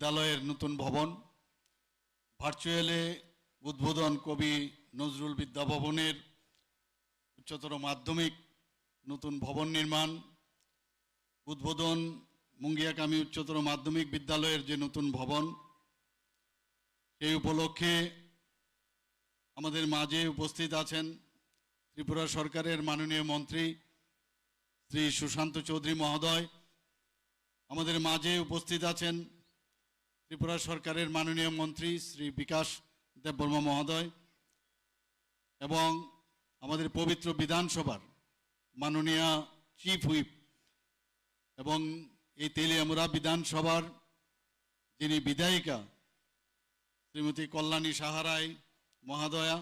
বিদ্যালয়ের নতুন ভবন, ভার্চুয়ালে উদ্বোধন কবি নজরুল বিদ্যাভবনের উচ্চতর মাধ্যমিক, নতুন ভবন নির্মাণ, উদ্বোধন মুঙ্গিয়াকামী উচ্চতর মাধ্যমিক বিদ্যালয়ের যে নতুন ভবন, সেই উপলক্ষে আমাদের মাঝে উপস্থিত আছেন ত্রিপুরা সরকারের মাননীয় মন্ত্রী শ্রী সুশান্ত চৌধুরী মহোদয়। আমাদের মাঝে উপস্থিত আছেন ত্রিপুরা সরকারের মাননীয় মন্ত্রী শ্রী বিকাশ দেববর্মা মহোদয় এবং আমাদের পবিত্র বিধানসভার মাননীয় চিফ হুইপ এবং এই তেলিয়ামুরা বিধানসভার যিনি বিধায়িকা, শ্রীমতী কল্যাণী সাহারায় মহাদয়া,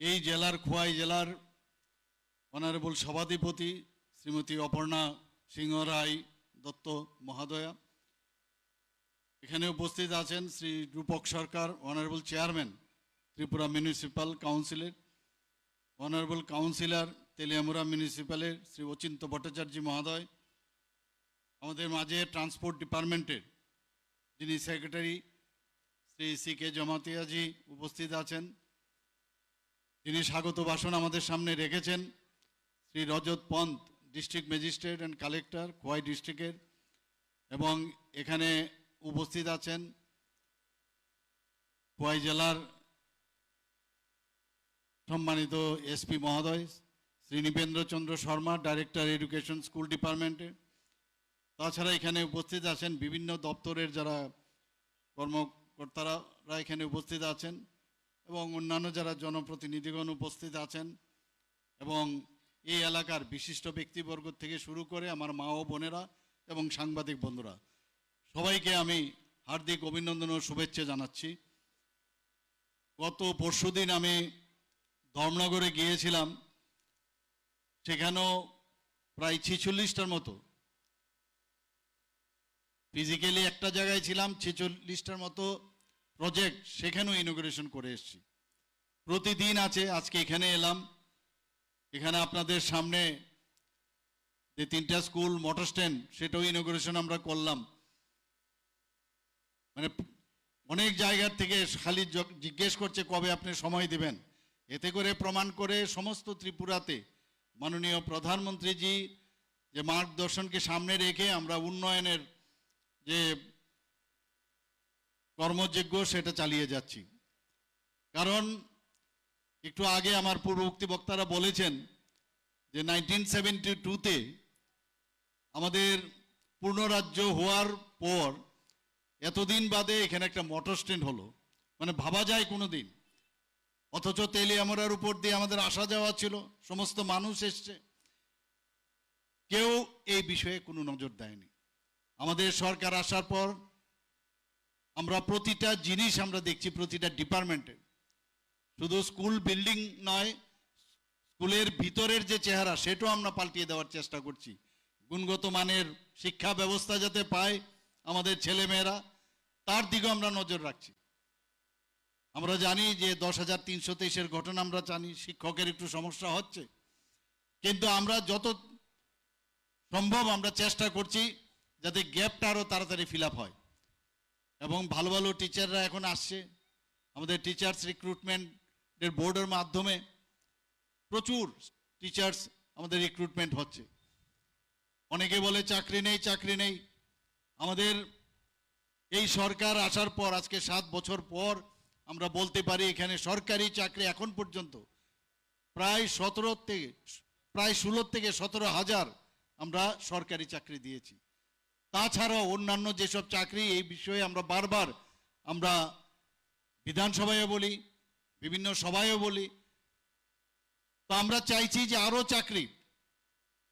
এই জেলার খোয়াই জেলার অনারেবল সভাধিপতি শ্রীমতী অপর্ণা সিংহ রায় দত্ত মহাদয়া এখানে উপস্থিত আছেন Shri Rupak Sarkar honourable chairman Tripura municipal কাউন্সিলের অনারেবল কাউন্সিলর তেলিয়ামুরা মিউনিসিপ্যালের শ্রী অচিন্ত ভট্টাচার্য মহোদয়, আমাদের মাঝে ট্রান্সপোর্ট ডিপার্টমেন্টের যিনি সেক্রেটারি শ্রী সি কে জমাতিয়াজি উপস্থিত আছেন। তিনি স্বাগত ভাষণ আমাদের সামনে রেখেছেন। Shri Rajat Pant district magistrate and collector Khowai ডিস্ট্রিক্টের এবং এখানে উপস্থিত আছেন খোয়াই জেলার সম্মানিত এসপি মহোদয়, Shri Nripendra Chandra Sharma director education school ডিপার্টমেন্টে তাছাড়া এখানে উপস্থিত আছেন বিভিন্ন দপ্তরের যারা কর্মকর্তারা এখানে উপস্থিত আছেন এবং অন্যান্য যারা জনপ্রতিনিধিগণ উপস্থিত আছেন এবং এই এলাকার বিশিষ্ট ব্যক্তিবর্গ থেকে শুরু করে আমার মা ও বোনেরা এবং সাংবাদিক বন্ধুরা। সবাইকে আমি হার্দিক অভিনন্দন ও শুভেচ্ছা জানাচ্ছি। গত পরশুদিন আমি ধর্মনগরে গিয়েছিলাম, সেখানেও প্রায় ছিচল্লিশটার মতো। ফিজিক্যালি একটা জায়গায় ছিলাম, ছেচল্লিশটার মতো প্রজেক্ট সেখানেও ইনোগ্রেশন করে এসেছি। প্রতিদিন আছে, আজকে এখানে এলাম। এখানে আপনাদের সামনে যে তিনটা স্কুল মোটর স্ট্যান্ড সেটাও ইনোগ্রেশন আমরা করলাম। মানে অনেক জায়গার থেকে খালি জিজ্ঞেস করছে কবে আপনি সময় দিবেন। এতে করে প্রমাণ করে সমস্ত ত্রিপুরাতে মাননীয় প্রধানমন্ত্রীজি যে মার্গদর্শনকে সামনে রেখে আমরা উন্নয়নের যে কর্মযোগ্য সেটা চালিয়ে যাচ্ছি। কারণ একটু আগে আমার পূর্ববর্তী বক্তারা বলেছেন যে নাইনটিন সেভেন্টি টুতে আমাদের পূর্ণরাজ্য হওয়ার পর এতদিন বাদে এখানে একটা মোটর স্ট্যান্ড হলো। মানে ভাবা যায় কোনো দিন অথচ তেলিয়ামরার উপর দিয়ে আমাদের আসা যাওয়া ছিল, সমস্ত মানুষ এসছে। কেউ এই বিষয়ে কোনো নজর দেয়নি। আমাদের সরকার আসার পর আমরা প্রতিটা জিনিস আমরা দেখছি প্রতিটা ডিপার্টমেন্টে। শুধু স্কুল বিল্ডিং নয়, স্কুলের ভিতরের যে চেহারা, সেটাও আমরা পাল্টিয়ে দেওয়ার চেষ্টা করছি। গুণগত মানের শিক্ষা ব্যবস্থা যাতে পায় আমাদের ছেলেমেয়েরা, তার দিকেও আমরা নজর রাখছি। আমরা জানি যে দশ হাজার তিনশো তেইশের ঘটনা আমরা জানি, শিক্ষকের একটু সমস্যা হচ্ছে। কিন্তু আমরা যত সম্ভব আমরা চেষ্টা করছি যাতে গ্যাপটা আরও তাড়াতাড়ি ফিল হয়। এবং ভালো ভালো টিচাররা এখন আসছে। আমাদের টিচার্স রিক্রুটমেন্টের বোর্ডের মাধ্যমে প্রচুর টিচার্স আমাদের রিক্রুটমেন্ট হচ্ছে। অনেকে বলে চাকরি নেই চাকরি নেই। আমাদের এই সরকার আসার পর, আজকে সাত বছর পর আমরা বলতে পারি এখানে সরকারি চাকরি এখন পর্যন্ত প্রায় সতেরো থেকে প্রায় ষোলো থেকে সতেরো হাজার আমরা সরকারি চাকরি দিয়েছি। তাছাড়াও অন্যান্য যেসব চাকরি, এই বিষয়ে আমরা বারবার আমরা বিধানসভায় বলি, বিভিন্ন সভায়ও বলি। তো আমরা চাইছি যে আরও চাকরি,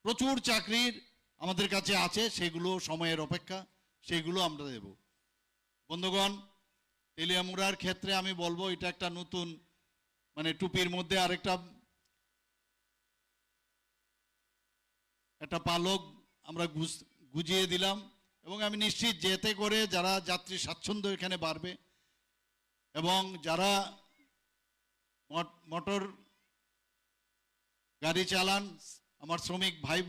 প্রচুর চাকরির আমাদের কাছে আছে, সেগুলো সময়ের অপেক্ষা। সেগুলো আমরা দেব। বন্ধুগণ, তেলিয়ামুড়ার ক্ষেত্রে আমি বলব, এটা একটা নতুন মানে টুপির মধ্যে আরেকটা, একটা পালক আমরা গুজিয়ে দিলাম। এবং আমি নিশ্চিত যেতে করে যারা যাত্রী স্বাচ্ছন্দ্য এখানে বাড়বে, এবং যারা মট- মোটর গাড়ি চালান, আমার শ্রমিক ভাই,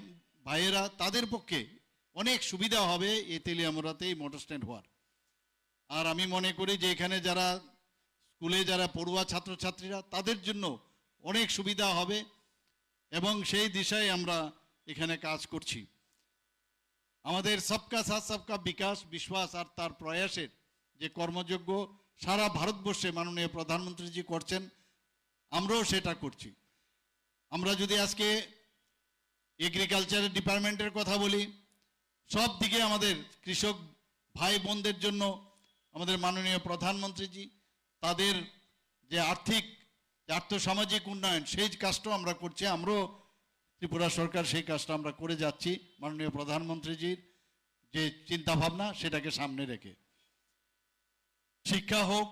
ভাইয়েরা, তাদের পক্ষে অনেক সুবিধা হবে এই তেলিয়ামুড়াতে এই মোটর স্ট্যান্ড হওয়ার। আর আমি মনে করি যে এখানে যারা স্কুলে যারা পড়ুয়া ছাত্রছাত্রীরা, তাদের জন্য অনেক সুবিধা হবে এবং সেই দিশায় আমরা এখানে কাজ করছি। আমাদের সবকা সাথ, সবকা বিকাশ, বিশ্বাস আর তার প্রয়াসের যে কর্মযোগ্য সারা ভারতবর্ষে মাননীয় প্রধানমন্ত্রীজি করছেন, আমরাও সেটা করছি। আমরা যদি আজকে এগ্রিকালচার ডিপার্টমেন্টের কথা বলি সব দিকে আমাদের কৃষক ভাই বোনদের জন্য আমাদের মাননীয় প্রধানমন্ত্রীজি, তাদের যে আর্থিক আর্থসামাজিক উন্নয়ন, সেই কাজটাও আমরা করছি। আমরাও ত্রিপুরা সরকার সেই কাজটা আমরা করে যাচ্ছি, মাননীয় প্রধানমন্ত্রীজির যে চিন্তা ভাবনা সেটাকে সামনে রেখে। শিক্ষা হোক,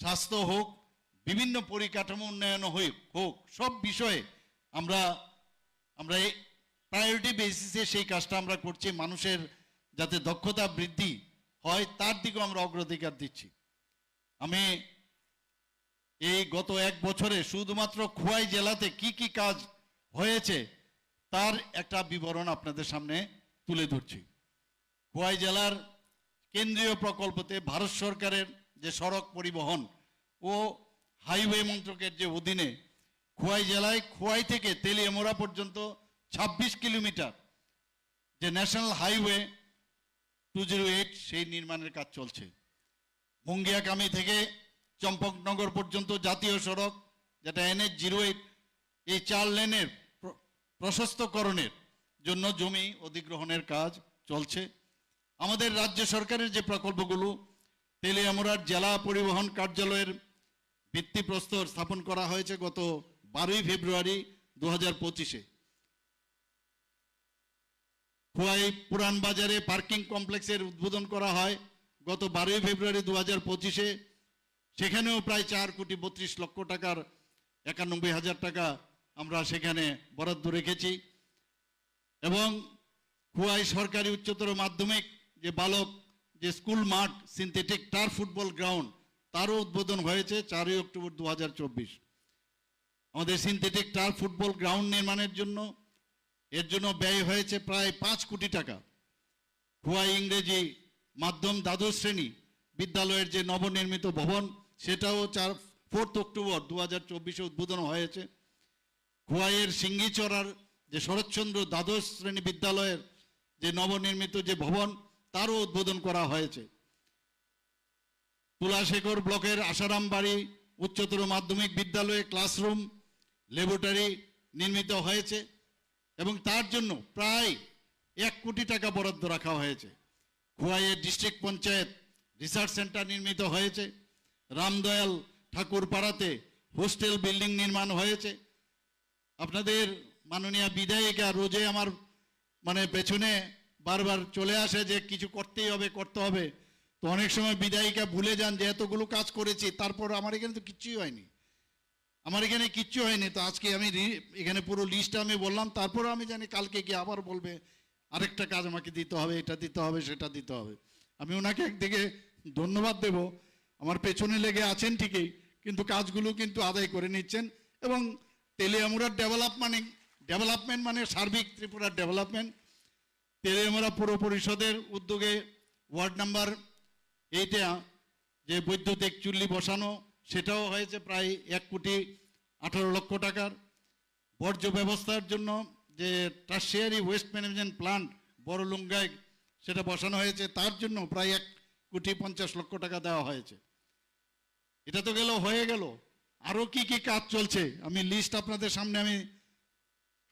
স্বাস্থ্য হোক, বিভিন্ন পরিকাঠামো উন্নয়ন হোক হোক, সব বিষয়ে আমরা আমরা প্রায়োরিটি বেসিসে সেই কাজটা আমরা করছি, মানুষের যাতে দক্ষতা বৃদ্ধি হয়, তার দিকেও আমরা অগ্রাধিকার দিচ্ছি। আমি এই গত এক বছরে শুধুমাত্র খোয়াই জেলাতে কি কি কাজ হয়েছে, তার একটা বিবরণ আপনাদের সামনে তুলে ধরছি। খোয়াই জেলার কেন্দ্রীয় প্রকল্পতে ভারত সরকারের যে সড়ক পরিবহন ও হাইওয়ে মন্ত্রকের যে অধীনে খোয়াই জেলায় খোয়াই থেকে তেলিয়ামোড়া পর্যন্ত ২৬ কিলোমিটার। যে national highway two zero eight, সেই নির্মাণের কাজ চলছে। মুঙ্গিয়াকামি থেকে চম্পকনগর পর্যন্ত জাতীয় সড়ক, যেটা এনএচ জিরো এইট, এই চার লেনের প্রশস্তকরণের জন্য জমি অধিগ্রহণের কাজ চলছে। আমাদের রাজ্য সরকারের যে প্রকল্পগুলো, তেলিয়ামুড়ার জেলা পরিবহন কার্যালয়ের ভিত্তিপ্রস্তর স্থাপন করা হয়েছে গত বারোই ফেব্রুয়ারি দু হাজার পঁচিশে। খোয়াই পুরান বাজারে পার্কিং কমপ্লেক্সের উদ্বোধন করা হয় গত বারোই ফেব্রুয়ারি দু হাজার পঁচিশে। সেখানেও প্রায় চার কোটি বত্রিশ লক্ষ টাকার একানব্বই হাজার টাকা আমরা সেখানে বরাদ্দ রেখেছি। এবং খোয়াই সরকারি উচ্চতর মাধ্যমিক যে বালক, যে স্কুল মাঠ, সিনথেটিক টার ফুটবল গ্রাউন্ড, তারও উদ্বোধন হয়েছে চারই অক্টোবর দু হাজার চব্বিশ। আমাদের সিনথেটিক টার ফুটবল গ্রাউন্ড নির্মাণের জন্য এর জন্য ব্যয় হয়েছে প্রায় পাঁচ কোটি টাকা। খোয়াই ইংরেজি মাধ্যম দ্বাদশ শ্রেণি বিদ্যালয়ের যে নবনির্মিত ভবন, সেটাও চার, ফোর্থ অক্টোবর দু হাজার চব্বিশে উদ্বোধন হয়েছে। খোয়াইয়ের সিঙ্গিচড়ার যে শরৎচন্দ্র দ্বাদশ শ্রেণি বিদ্যালয়ের যে নবনির্মিত যে ভবন, তারও উদ্বোধন করা হয়েছে। তুলাশেখর ব্লকের আসারাম বাড়ি উচ্চতর মাধ্যমিক বিদ্যালয়ে ক্লাসরুম, ল্যাবরেটরি নির্মিত হয়েছে। এবং তার জন্য প্রায় এক কোটি টাকা বরাদ্দ রাখা হয়েছে। খোয়াইয়ের ডিস্ট্রিক্ট পঞ্চায়েত রিসার্চ সেন্টার নির্মিত হয়েছে। রামদয়াল ঠাকুর পাড়াতে হোস্টেল বিল্ডিং নির্মাণ হয়েছে। আপনাদের মাননীয় বিধায়িকা রোজে আমার মানে পেছনে বারবার চলে আসে যে কিছু করতেই হবে, করতে হবে। তো অনেক সময় বিধায়িকা ভুলে যান যে এতগুলো কাজ করেছি, তারপর আমার এখানে তো কিচ্ছুই হয়নি। আমার এখানে কিচ্ছু হয়নি, তো আজকে আমি এখানে পুরো লিস্টটা আমি বললাম, তারপরে আমি জানি কালকে গিয়ে আবার বলবে, আরেকটা কাজ আমাকে দিতে হবে, এটা দিতে হবে, সেটা দিতে হবে। আমি ওনাকে একদিকে ধন্যবাদ দেব, আমার পেছনে লেগে আছেন ঠিকই, কিন্তু কাজগুলো কিন্তু আদায় করে নিচ্ছেন, এবং তেলিয়ামুড়ার ডেভেলপমেন্ট ডেভেলপমেন্ট মানে সার্বিক ত্রিপুরার ডেভেলপমেন্ট তেলিয়ামুড়া পৌর পরিষদের উদ্যোগে ওয়ার্ড নাম্বার এইটা যে বৈদ্যুতিক চুল্লি বসানো সেটাও হয়েছে প্রায় এক কোটি আঠারো লক্ষ টাকার। বর্জ্য ব্যবস্থার জন্য যে টার্সিয়ারি ওয়েস্ট ম্যানেজমেন্ট প্লান্ট বড় লুঙ্গায় সেটা বসানো হয়েছে, তার জন্য প্রায় এক কোটি পঞ্চাশ লক্ষ টাকা দেওয়া হয়েছে। এটা তো গেল, হয়ে গেল। আরও কি কি কাজ চলছে? আমি লিস্ট আপনাদের সামনে আমি,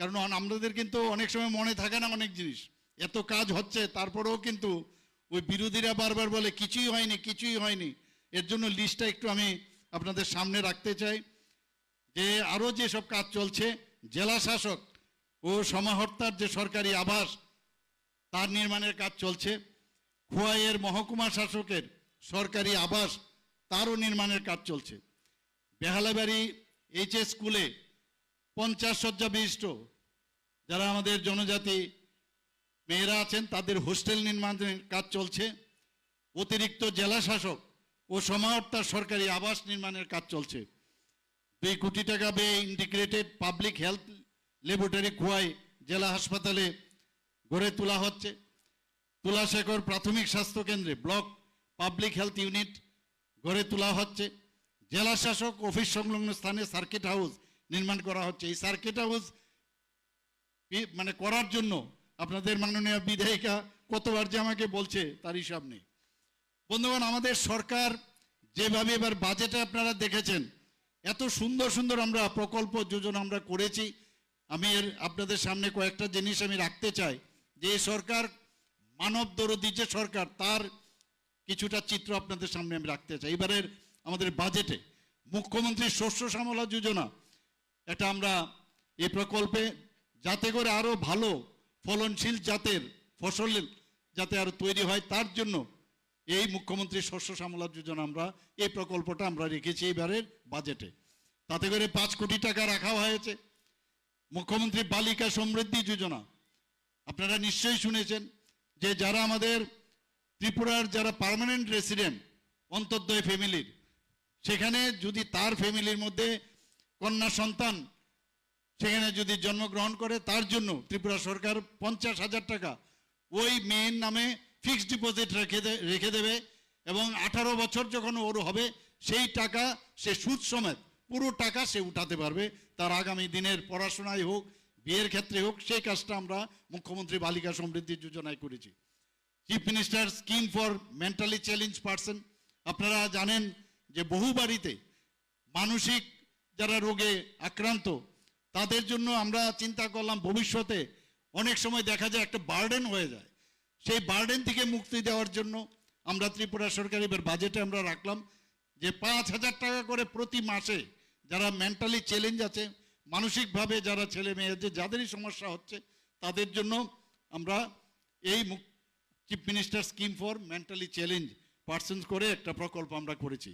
কারণ আমাদের কিন্তু অনেক সময় মনে থাকে না অনেক জিনিস। এত কাজ হচ্ছে, তারপরেও কিন্তু ওই বিরোধীরা বারবার বলে, কিছুই হয়নি কিছুই হয়নি। এর জন্য লিস্টটা একটু আমি আপনাদের সামনে রাখতে চাই যে আরও যেসব কাজ চলছে, জেলা শাসক ও সমাহর্তার যে সরকারি আবাস, তার নির্মাণের কাজ চলছে। খোয়াইয়ের মহকুমা শাসকের সরকারি আবাস, তারও নির্মাণের কাজ চলছে। বেহালাবাড়ি এইচএস স্কুলে পঞ্চাশ শয্যা বিশিষ্ট যারা আমাদের জনজাতি মেয়েরা আছেন, তাদের হোস্টেল নির্মাণের কাজ চলছে। অতিরিক্ত জেলা শাসক ও সমাহর্তার সরকারি আবাস নির্মাণের কাজ চলছে। দুই কোটি টাকা ব্যয়ে integrated public health laboratory Khowai জেলা হাসপাতালে গড়ে তোলা হচ্ছে। তুলাশেখর প্রাথমিক স্বাস্থ্য কেন্দ্রে ব্লক পাবলিক হেলথ ইউনিট গড়ে তোলা হচ্ছে। জেলা শাসক অফিস সংলগ্ন স্থানে সার্কিট হাউস নির্মাণ করা হচ্ছে। এই সার্কিট হাউস মানে করার জন্য আপনাদের মাননীয় বিধায়িকা কতবার যে আমাকে বলছে তার হিসাব নেই বন্ধুগণ, আমাদের সরকার যেভাবে এবার বাজেটে আপনারা দেখেছেন, এত সুন্দর সুন্দর আমরা প্রকল্প যোজনা আমরা করেছি। আমি এর আপনাদের সামনে কয়েকটা জিনিস আমি রাখতে চাই। যে সরকার, মানব দরদি যে সরকার, তার কিছুটা চিত্র আপনাদের সামনে আমি রাখতে চাই। এবারের আমাদের বাজেটে মুখ্যমন্ত্রী শস্য শ্যামলা যোজনা, এটা আমরা এই প্রকল্পে যাতে করে আরও ভালো ফলনশীল জাতের ফসল যাতে আরও তৈরি হয়, তার জন্য এই মুখ্যমন্ত্রী শস্য শ্যামলা যোজনা আমরা, এই প্রকল্পটা আমরা রেখেছি এবারের বাজেটে। তাতে করে পাঁচ কোটি টাকা রাখা হয়েছে। মুখ্যমন্ত্রী বালিকা সমৃদ্ধি যোজনা। আপনারা নিশ্চয়ই শুনেছেন যে যারা আমাদের ত্রিপুরার যারা পার্মানেন্ট রেসিডেন্ট অন্তর্দয় ফ্যামিলির, সেখানে যদি তার ফ্যামিলির মধ্যে কন্যা সন্তান, সেখানে যদি জন্মগ্রহণ করে, তার জন্য ত্রিপুরা সরকার পঞ্চাশ হাজার টাকা, ওই মেয়ের নামে ফিক্সড ডিপোজিট রেখে রেখে দেবে এবং আঠারো বছর যখন ওর হবে, সেই টাকা সে সুদ সমেত পুরো টাকা সে উঠাতে পারবে। তার আগামী দিনের পড়াশোনায় হোক, বিয়ের ক্ষেত্রে হোক, সেই কাজটা আমরা মুখ্যমন্ত্রী বালিকা সমৃদ্ধি যোজনায় করেছি। Chief minister scheme for mentally challenge person আপনারা জানেন যে বহু বাড়িতে মানসিক যারা রোগে আক্রান্ত, তাদের জন্য আমরা চিন্তা করলাম ভবিষ্যতে অনেক সময় দেখা যায় একটা বার্ডেন হয়ে যায়। সেই বার্ডেন থেকে মুক্তি দেওয়ার জন্য আমরা ত্রিপুরা সরকার এবার বাজেটে আমরা রাখলাম যে পাঁচ হাজার টাকা করে প্রতি মাসে যারা মেন্টালি চ্যালেঞ্জ আছে, মানসিকভাবে যারা ছেলে মেয়ে যে যাদেরই সমস্যা হচ্ছে, তাদের জন্য আমরা এই chief minister scheme for mentally challenge persons করে একটা প্রকল্প আমরা করেছি।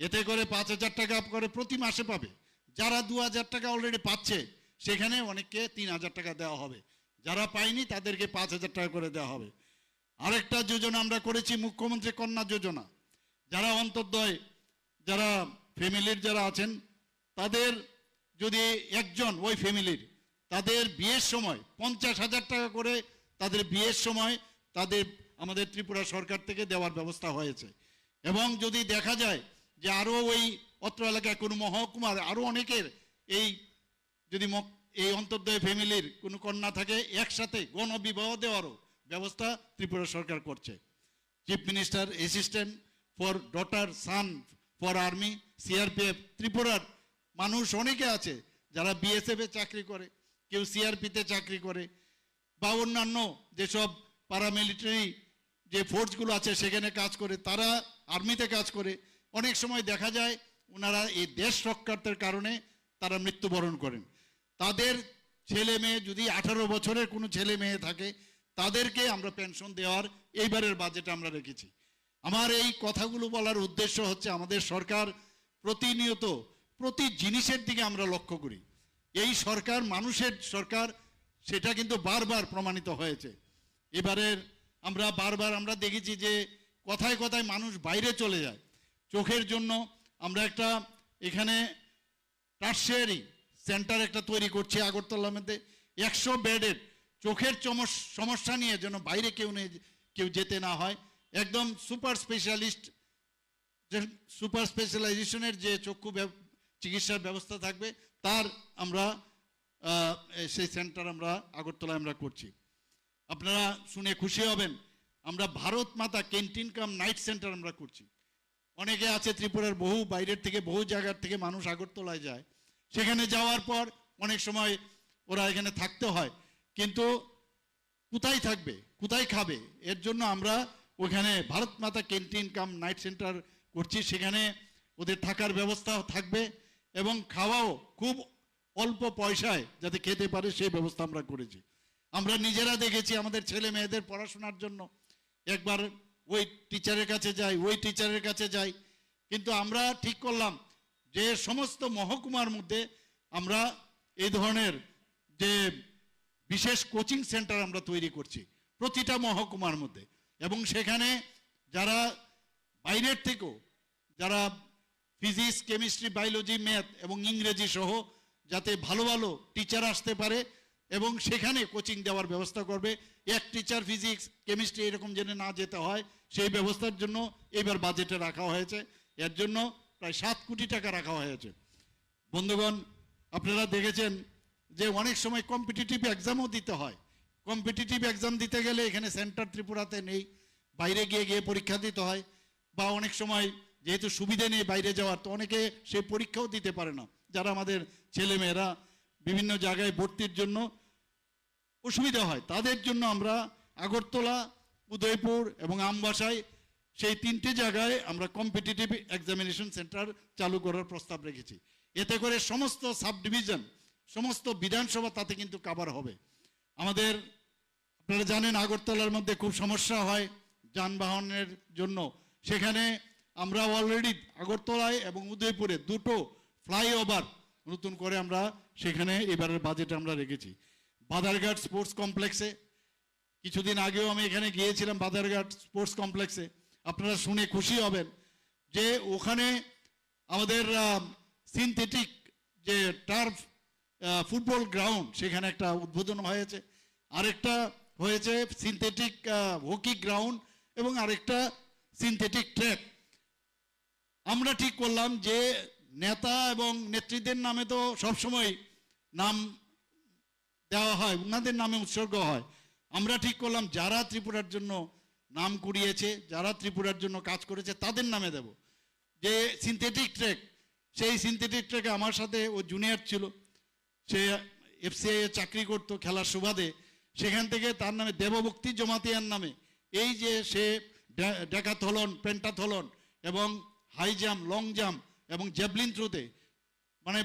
এতে করে পাঁচ হাজার টাকা করে প্রতি মাসে পাবে। যারা দু হাজার টাকা অলরেডি পাচ্ছে, সেখানে অনেককে তিন হাজার টাকা দেওয়া হবে। যারা পায়নি তাদেরকে পাঁচ হাজার টাকা করে দেওয়া হবে। আরেকটা যোজনা আমরা করেছি, মুখ্যমন্ত্রী কন্যা যোজনা। যারা অন্তর্দয়, যারা ফ্যামিলির যারা আছেন, তাদের যদি একজন ওই ফ্যামিলির, তাদের বিয়ের সময় পঞ্চাশ হাজার টাকা করে তাদের বিয়ের সময় তাদের, আমাদের ত্রিপুরা সরকার থেকে দেওয়ার ব্যবস্থা হয়েছে। এবং যদি দেখা যায় যে আরও ওই অত্র এলাকায় কোনো মহকুমার, আরও অনেকের এই যদি এই অন্তর্দয় ফ্যামিলির কোনো কন্যা থাকে, একসাথে গণবিবাহ দেওয়ারও ব্যবস্থা ত্রিপুরা সরকার করছে। Chief minister assistant for daughter son for army CRPF ত্রিপুরার মানুষ অনেকে আছে যারা বিএসএফ চাকরি করে, কেউ সিআরপিতে চাকরি করে বা অন্যান্য যেসব প্যারামিলিটারি যে ফোর্সগুলো আছে সেখানে কাজ করে, তারা আর্মিতে কাজ করে। অনেক সময় দেখা যায় ওনারা এই দেশ রক্ষার্থের কারণে তারা মৃত্যুবরণ করেন। তাদের ছেলে মেয়ে যদি আঠারো বছরের কোনো ছেলে মেয়ে থাকে, তাদেরকে আমরা পেনশন দেওয়ার এইবারের বাজেটে আমরা রেখেছি। আমার এই কথাগুলো বলার উদ্দেশ্য হচ্ছে আমাদের সরকার প্রতিনিয়ত প্রতি জিনিসের দিকে আমরা লক্ষ্য করি। এই সরকার, মানুষের সরকার, সেটা কিন্তু বারবার প্রমাণিত হয়েছে। এবারের আমরা বারবার আমরা দেখেছি যে কথায় কথায় মানুষ বাইরে চলে যায়। চোখের জন্য আমরা একটা এখানে টার্সিয়ারি সেন্টার একটা তৈরি করছি আগরতলার মধ্যে। একশো বেডের চোখের সমস্যা নিয়ে যেন বাইরে কেউ নেই, কেউ যেতে না হয়। একদম সুপার স্পেশালিস্ট সুপার স্পেশালাইজেশনের যে চক্ষু চিকিৎসার ব্যবস্থা থাকবে, তার আমরা সেই সেন্টার আমরা আগরতলায় আমরা করছি। আপনারা শুনে খুশি হবেন, আমরা ভারত মাতা ক্যান্টিন কাম নাইট সেন্টার আমরা করছি। অনেকে আছে ত্রিপুরার বহু, বাইরের থেকে বহু জায়গার থেকে মানুষ আগরতলায় যায়। সেখানে যাওয়ার পর অনেক সময় ওরা এখানে থাকতে হয়। কিন্তু কোথায় থাকবে? কোথায় খাবে? এর জন্য আমরা ওখানে ভারত মাতা ক্যান্টিন কাম নাইট সেন্টার করছি। সেখানে ওদের থাকার ব্যবস্থা থাকবে এবং খাওয়াও খুব অল্প পয়সায় যাতে খেতে পারে সেই ব্যবস্থা আমরা করেছি। আমরা নিজেরা দেখেছি আমাদের ছেলে মেয়েদের পড়াশোনার জন্য। একবার ওই টিচারের কাছে যাই, ওই টিচারের কাছে যাই। কিন্তু আমরা ঠিক করলাম যে সমস্ত মহকুমার মধ্যে আমরা এই ধরনের যে বিশেষ কোচিং সেন্টার আমরা তৈরি করছি, প্রতিটা মহকুমার মধ্যে। এবং সেখানে যারা বাইরের থেকেও, যারা ফিজিক্স, কেমিস্ট্রি, বায়োলজি, ম্যাথ এবং ইংরেজি সহ যাতে ভালো ভালো টিচার আসতে পারে এবং সেখানে কোচিং দেওয়ার ব্যবস্থা করবে, এক টিচার ফিজিক্স, কেমিস্ট্রি এরকম যেন না যেতে হয়, সেই ব্যবস্থার জন্য এবার বাজেটে রাখা হয়েছে। এর জন্য প্রায় সাত কোটি টাকা রাখা হয়েছে। বন্ধুগণ, আপনারা দেখেছেন যে অনেক সময় কম্পিটিটিভ এক্সামও দিতে হয়। কম্পিটিটিভ এক্সাম দিতে গেলে এখানে সেন্টার ত্রিপুরাতে নেই, বাইরে গিয়ে গিয়ে পরীক্ষা দিতে হয় বা অনেক সময় যেহেতু সুবিধে নেই বাইরে যাওয়ার, তো অনেকে সেই পরীক্ষাও দিতে পারে না। যারা আমাদের ছেলেমেয়েরা বিভিন্ন জায়গায় ভর্তির জন্য অসুবিধা হয়, তাদের জন্য আমরা আগরতলা, উদয়পুর এবং আমবাসায় সেই তিনটি জায়গায় আমরা কম্পিটিটিভ এক্সামিনেশন সেন্টার চালু করার প্রস্তাব রেখেছি। এতে করে সমস্ত সাব ডিভিশন সমস্ত বিধানসভা তাতে কিন্তু কাভার হবে। আমাদের, আপনারা জানেন আগরতলার মধ্যে খুব সমস্যা হয় যানবাহনের জন্য। সেখানে আমরা অলরেডি আগরতলায় এবং উদয়পুরে দুটো ফ্লাইওভার নতুন করে আমরা সেখানে এবারের বাজেট আমরা রেখেছি। বাদারঘাট স্পোর্টস কমপ্লেক্সে কিছুদিন আগেও আমি এখানে গিয়েছিলাম বাদারঘাট স্পোর্টস কমপ্লেক্সে আপনারা শুনে খুশি হবেন যে ওখানে আমাদের সিনথেটিক যে টার্ফ ফুটবল গ্রাউন্ড সেখানে একটা উদ্বোধন হয়েছে। আরেকটা হয়েছে সিনথেটিক হকি গ্রাউন্ড এবং আরেকটা সিনথেটিক ট্র্যাক আমরা ঠিক করলাম যে নেতা এবং নেত্রীদের নামে তো সবসময় নাম দেওয়া হয়, ওনাদের নামে উৎসর্গ হয়। আমরা ঠিক করলাম যারা ত্রিপুরার জন্য নাম কুড়িয়েছে, যারা ত্রিপুরার জন্য কাজ করেছে, তাদের নামে দেব। যে সিনথেটিক ট্র্যাক সেই সিনথেটিক ট্র্যাকে আমার সাথে ও জুনিয়র ছিল। সে এফসিআই এ চাকরি করতো খেলার সুবাদে। সেখান থেকে তার নামে দেবভক্তি জমাতিয়ার নামে। এই যে সে ডেকাথলন পেন্টাথলন এবং হাই জাম্প, লং জাম্প এবং জেভলিন থ্রোতে মানে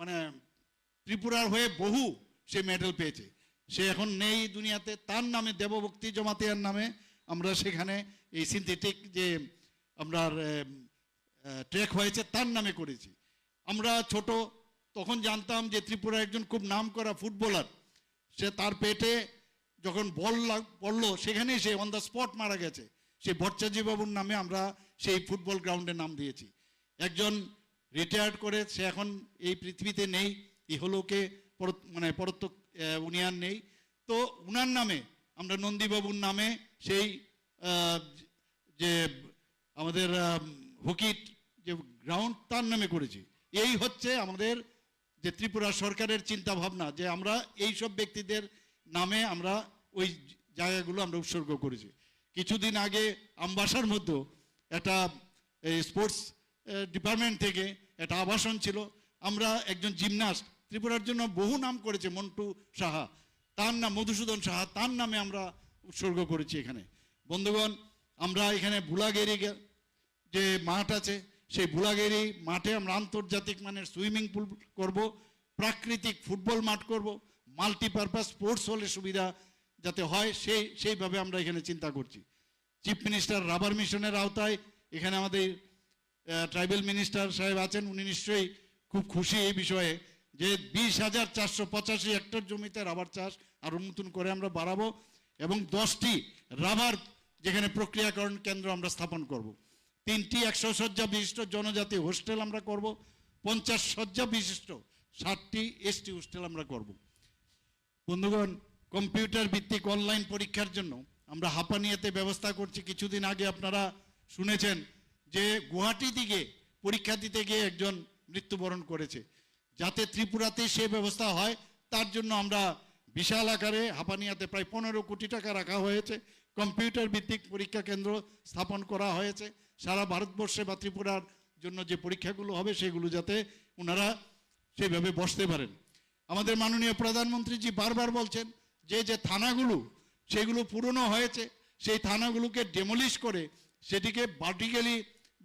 মানে ত্রিপুরার হয়ে বহু সে মেডেল পেয়েছে। সে এখন নেই দুনিয়াতে। তার নামে দেবভক্তি জমাতিয়ার নামে আমরা সেখানে এই সিনথেটিক যে আমরা ট্রেক হয়েছে তার নামে করেছি। আমরা ছোট তখন জানতাম যে ত্রিপুরা একজন খুব নাম করা ফুটবলার সে তার পেটে যখন বল পড়ল সেখানেই সে অন দ্য স্পট মারা গেছে। সেই বাবুর নামে আমরা সেই ফুটবল গ্রাউন্ডের নাম দিয়েছি। একজন রিটায়ার্ড করে সে এখন এই পৃথিবীতে নেই ইহলোকে মানে পরত্ব আহ, উনি আর নেই। তো উনার নামে আমরা নন্দীবাবুর নামে সেই যে আমাদের হকির যে গ্রাউন্ড তার নামে করেছি। এই হচ্ছে আমাদের যে ত্রিপুরা সরকারের চিন্তা ভাবনা যে আমরা এই সব ব্যক্তিদের নামে আমরা ওই জায়গাগুলো আমরা উৎসর্গ করেছি। কিছুদিন আগে আমবাসার মধ্যে একটা স্পোর্টস ডিপার্টমেন্ট থেকে একটা আবাসন ছিল। আমরা একজন জিমনাস্ট ত্রিপুরার জন্য বহু নাম করেছে মন্টু সাহা। তার নাম মধুসূদন সাহা, তার নামে আমরা উৎসর্গ করেছি এখানে। বন্ধুগণ, আমরা এখানে বুলাগেরি গে- যে মাঠ আছে, সেই বুলাগেরি মাঠে আমরা আন্তর্জাতিক মানের সুইমিং পুল করব, প্রাকৃতিক ফুটবল মাঠ করব, মাল্টিপারপাস স্পোর্টস হলে সুবিধা যাতে হয়, সেই, সেইভাবে আমরা এখানে চিন্তা করছি। চিফ মিনিস্টার রাবার মিশনের আওতায় এখানে আমাদের ট্রাইবেল মিনিস্টার সাহেব আছেন, উনি নিশ্চয়ই খুব খুশি এই বিষয়ে। যে বিশ হাজার চারশো পঁচাশি হেক্টর জমিতে রাবার চাষ আরও নতুন করে আমরা বাড়াবো এবং দশটি রাবার যেখানে প্রক্রিয়াকরণ কেন্দ্র আমরা স্থাপন করব। তিনটি একশো শয্যা বিশিষ্ট জনজাতি হোস্টেল আমরা করব পঞ্চাশ শয্যা বিশিষ্ট ষাটটি এসটি হোস্টেল আমরা করব। বন্ধুগণ, কম্পিউটার ভিত্তিক অনলাইন পরীক্ষার জন্য আমরা হাঁপানিয়াতে ব্যবস্থা করছি। কিছুদিন আগে আপনারা শুনেছেন যে গুয়াহাটি দিকে পরীক্ষা দিতে গিয়ে একজন মৃত্যুবরণ করেছে। যাতে ত্রিপুরাতে সে ব্যবস্থা হয়, তার জন্য আমরা বিশাল আকারে হাঁপানিয়াতে প্রায় পনেরো কোটি টাকা রাখা হয়েছে। কম্পিউটার ভিত্তিক পরীক্ষা কেন্দ্র স্থাপন করা হয়েছে। সারা ভারতবর্ষে বা ত্রিপুরার জন্য যে পরীক্ষাগুলো হবে, সেগুলো যাতে ওনারা সেইভাবে বসতে পারেন। আমাদের মাননীয় প্রধানমন্ত্রীজি বারবার বলছেন যে যে থানাগুলো, সেগুলো পুরনো হয়েছে, সেই থানাগুলোকে ডেমলিশ করে সেটিকে ভার্টিক্যালি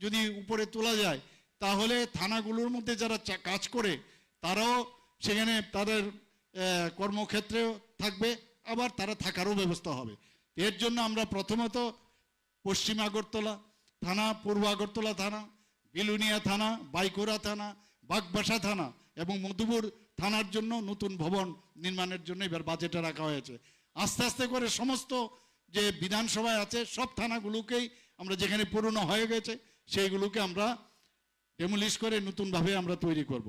যদি উপরে তোলা যায়, তাহলে থানাগুলোর মধ্যে যারা কাজ করে তারাও সেখানে তাদের কর্মক্ষেত্রেও থাকবে, আবার তারা থাকারও ব্যবস্থা হবে এর জন্য আমরা প্রথমত পশ্চিম আগরতলা থানা, পূর্ব আগরতলা থানা, বিলুনিয়া থানা, বাইকোরা থানা, বাগবাসা থানা এবং মধুপুর থানার জন্য নতুন ভবন নির্মাণের জন্য এবার বাজেটে রাখা হয়েছে আস্তে আস্তে করে সমস্ত যে বিধানসভায় আছে, সব থানাগুলোকেই আমরা যেখানে পুরনো হয়ে গেছে, সেইগুলোকে আমরা ডেমোলিশ করে নতুনভাবে আমরা তৈরি করব।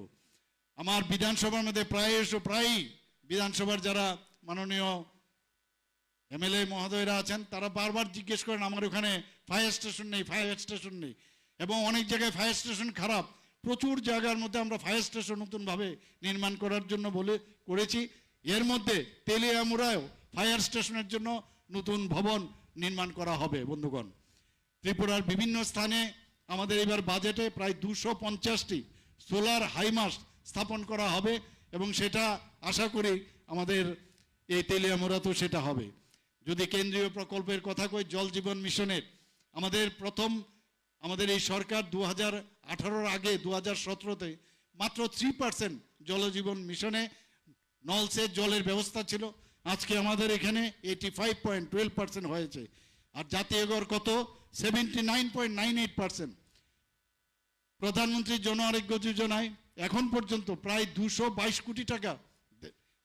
আমার বিধানসভার মধ্যে প্রায় প্রায়ই বিধানসভার যারা মাননীয় এমএলএ মহোদয়রা আছেন, তারা বারবার জিজ্ঞেস করেন, আমার ওখানে ফায়ার স্টেশন নেই, ফায়ার স্টেশন নেই। এবং অনেক জায়গায় ফায়ার স্টেশন খারাপ। প্রচুর জায়গার মধ্যে আমরা ফায়ার স্টেশন নতুনভাবে নির্মাণ করার জন্য বলে করেছি। এর মধ্যে তেলিয়ামুড়ায়ও ফায়ার স্টেশনের জন্য নতুন ভবন নির্মাণ করা হবে, বন্ধুগণ। ত্রিপুরার বিভিন্ন স্থানে আমাদের এবার বাজেটে প্রায় দুশো পঞ্চাশটি সোলার হাইমাস স্থাপন করা হবে এবং সেটা আশা করি আমাদের এই তেলিয়ামোড়াতেও সেটা হবে। যদি কেন্দ্রীয় প্রকল্পের কথা কই, জল জীবন মিশনের, আমাদের প্রথম, আমাদের এই সরকার দু হাজার আগে দু হাজার সতেরোতে মাত্র থ্রি পার্সেন্ট জলজীবন মিশনে নলসের জলের ব্যবস্থা ছিল। আজকে আমাদের এখানে eighty five point twelve percent হয়েছে। আর জাতীয় গড় কত? Seventy nine point nine eight percent প্রধানমন্ত্রী জন আরোগ্য যোজনায় এখন পর্যন্ত প্রায় দুশো বাইশ কোটি টাকা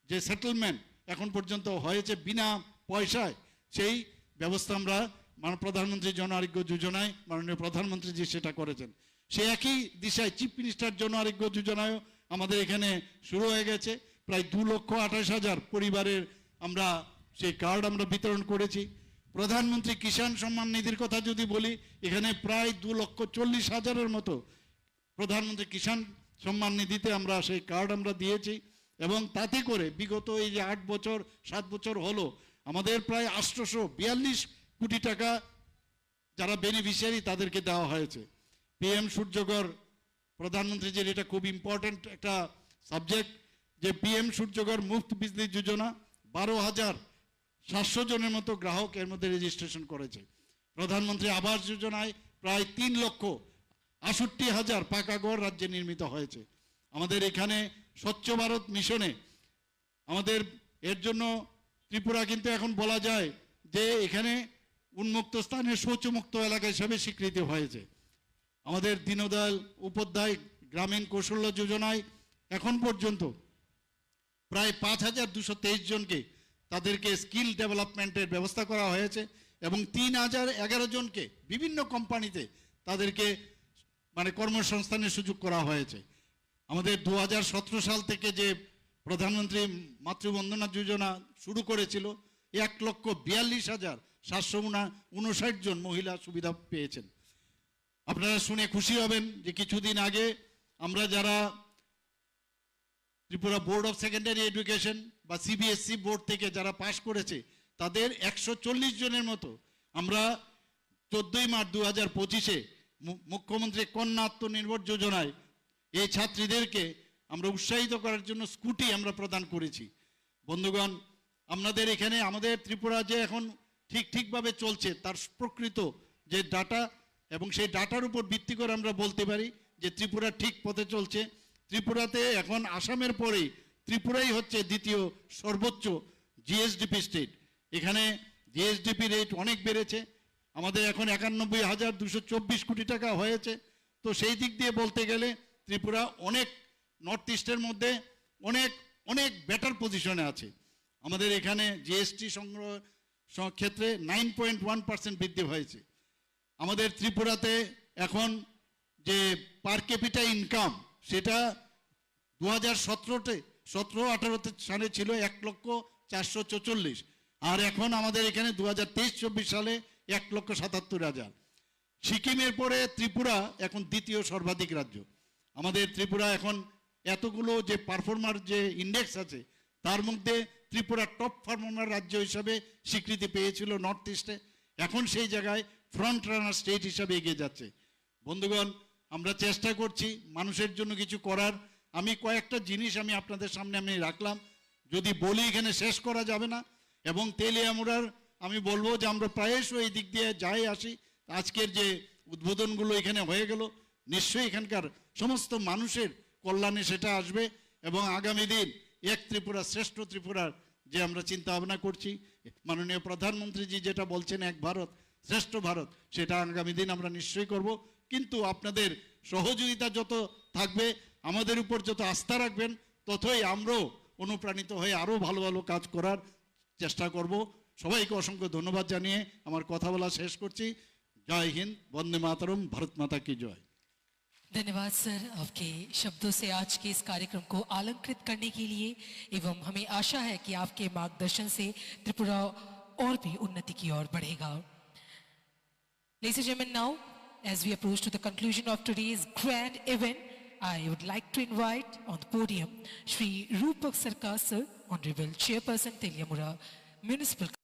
যে সেটেলমেন্ট এখন পর্যন্ত হয়েছে বিনা পয়সায়, সেই ব্যবস্থা আমরা মানে প্রধানমন্ত্রী জন আরোগ্য যোজনায় মাননীয় প্রধানমন্ত্রী জি সেটা করেছেন। সে একই দিশায় চিফ মিনিস্টার জন আরোগ্য যোজনায়ও আমাদের এখানে শুরু হয়ে গেছে। প্রায় দু লক্ষ আঠাশ হাজার পরিবারের আমরা সেই কার্ড আমরা বিতরণ করেছি। প্রধানমন্ত্রী কিষাণ সম্মান নিধির কথা যদি বলি, এখানে প্রায় দু লক্ষ চল্লিশ হাজারের মতো প্রধানমন্ত্রী কিষাণ সম্মান নিধিতে আমরা সেই কার্ড আমরা দিয়েছি এবং তাতে করে বিগত এই যে আট বছর, সাত বছর হলো, আমাদের প্রায় আটশোশো বিয়াল্লিশ কোটি টাকা যারা বেনিফিশিয়ারি তাদেরকে দেওয়া হয়েছে। পিএম সূর্যগর প্রধানমন্ত্রীজির এটা খুব ইম্পর্ট্যান্ট একটা সাবজেক্ট যে পিএম সূর্যগর মুফত বিজলি যোজনা বারো হাজার সাতশো জনের মতো গ্রাহক এর মধ্যে রেজিস্ট্রেশন করেছে। প্রধানমন্ত্রী আবাস যোজনায় প্রায় তিন লক্ষ আষট্টি হাজার পাকা ঘর রাজ্যে নির্মিত হয়েছে। আমাদের এখানে স্বচ্ছ ভারত মিশনে আমাদের এর জন্য ত্রিপুরা কিন্তু এখন বলা যায় যে এখানে উন্মুক্ত স্থানে শৌচমুক্ত এলাকা হিসাবে স্বীকৃতি হয়েছে। আমাদের দীনদয়াল উপাধ্যায় গ্রামীণ কৌশল্য যোজনায় এখন পর্যন্ত প্রায় পাঁচ হাজার দুশো তেইশ জনকে তাদেরকে স্কিল ডেভেলপমেন্টের ব্যবস্থা করা হয়েছে এবং তিন হাজার এগারো জনকে বিভিন্ন কোম্পানিতে তাদেরকে মানে কর্মসংস্থানের সুযোগ করা হয়েছে। আমাদের দু হাজার সতেরো সাল থেকে যে প্রধানমন্ত্রী মাতৃবন্দনা যোজনা শুরু করেছিল এক লক্ষ বিয়াল্লিশ হাজার সাতশো উনষাট জন মহিলা সুবিধা পেয়েছেন। আপনারা শুনে খুশি হবেন যে কিছুদিন আগে আমরা যারা Tripura board of secondary education বা সিবিএসসি বোর্ড থেকে যারা পাশ করেছে, তাদের একশো চল্লিশ জনের মতো আমরা চোদ্দই মার্চ দু হাজার পঁচিশে মুখ্যমন্ত্রী কন্যা আত্মনির্ভর যোজনায় এই ছাত্রীদেরকে আমরা উৎসাহিত করার জন্য স্কুটি আমরা প্রদান করেছি। বন্ধুগণ, আপনাদের এখানে আমাদের ত্রিপুরা যে এখন ঠিক ঠিকভাবে চলছে, তার প্রকৃত যে ডাটা এবং সেই ডাটার উপর ভিত্তি করে আমরা বলতে পারি যে ত্রিপুরা ঠিক পথে চলছে। ত্রিপুরাতে এখন আসামের পরেই ত্রিপুরাই হচ্ছে দ্বিতীয় সর্বোচ্চ জিএসডিপি স্টেট। এখানে জিএসডিপি রেট অনেক বেড়েছে। আমাদের এখন একানব্বই হাজার দুশো চব্বিশ কোটি টাকা হয়েছে। তো সেই দিক দিয়ে বলতে গেলে ত্রিপুরা অনেক নর্থ ইস্টের মধ্যে অনেক অনেক বেটার পজিশনে আছে। আমাদের এখানে জিএসটি সংগ্রহ ক্ষেত্রে নাইন পয়েন্ট ওয়ান পার্সেন্ট বৃদ্ধি হয়েছে। আমাদের ত্রিপুরাতে এখন যে পার ক্যাপিটা ইনকাম সেটা দু হাজার সতেরোতে, সতেরো আঠারোতে সালে ছিল এক লক্ষ চারশো চৌচল্লিশ। আর এখন আমাদের এখানে দু হাজার তেইশ, চব্বিশ সালে এক লক্ষ সাতাত্তর হাজার। সিকিমের পরে ত্রিপুরা এখন দ্বিতীয় সর্বাধিক রাজ্য। আমাদের ত্রিপুরা এখন এতগুলো যে পারফর্মার যে ইন্ডেক্স আছে, তার মধ্যে ত্রিপুরা টপ পারফর্মার রাজ্য হিসাবে স্বীকৃতি পেয়েছিল নর্থ ইস্টে এখন সেই জায়গায় ফ্রন্ট রানার স্টেট হিসাবে এগিয়ে যাচ্ছে। বন্ধুগণ, আমরা চেষ্টা করছি মানুষের জন্য কিছু করার। আমি কয়েকটা জিনিস আমি আপনাদের সামনে আমি রাখলাম। যদি বলি এখানে শেষ করা যাবে না, এবং তেলিয়ামুড়ার আমি বলব যে আমরা প্রায়শই এই দিক দিয়ে যাই আসি। আজকের যে উদ্বোধনগুলো এখানে হয়ে গেল, নিশ্চয়ই এখানকার সমস্ত মানুষের কল্যাণে সেটা আসবে এবং আগামী দিন এক ত্রিপুরা শ্রেষ্ঠ ত্রিপুরার যে আমরা চিন্তা ভাবনা করছি, মাননীয় প্রধানমন্ত্রীজি যেটা বলছেন, এক ভারত, শ্রেষ্ঠ ভারত, সেটা আগামী দিন আমরা নিশ্চয়ই করব। কিন্তু আপনাদের সহযোগিতা যত থাকবে, আমাদের উপর যত আস্থা রাখবেন, ততই আমরাও অনুপ্রাণিত হয়ে আরও ভালো ভালো কাজ করার চেষ্টা করব। সবাইকে অসংখ্য ধন্যবাদ জানিয়ে আমার কথা বলা শেষ করছি জয় হিন্দ বন্দে মাতরম ভারত মাতা কি জয় धन्यवाद सर आपके शब्दों से आज के इस कार्यक्रम को अलंकृत करने के लिए एवं हमें आशा है कि आपके मार्गदर्शन से त्रिपुरा और भी उन्नति की ओर बढ़ेगा Ladies and gentlemen, now, as we approach to the conclusion of today's grand event, I would like to invite on the podium Shri Rupak Sarkar sir, Honorable Chairperson Teliamura Municipal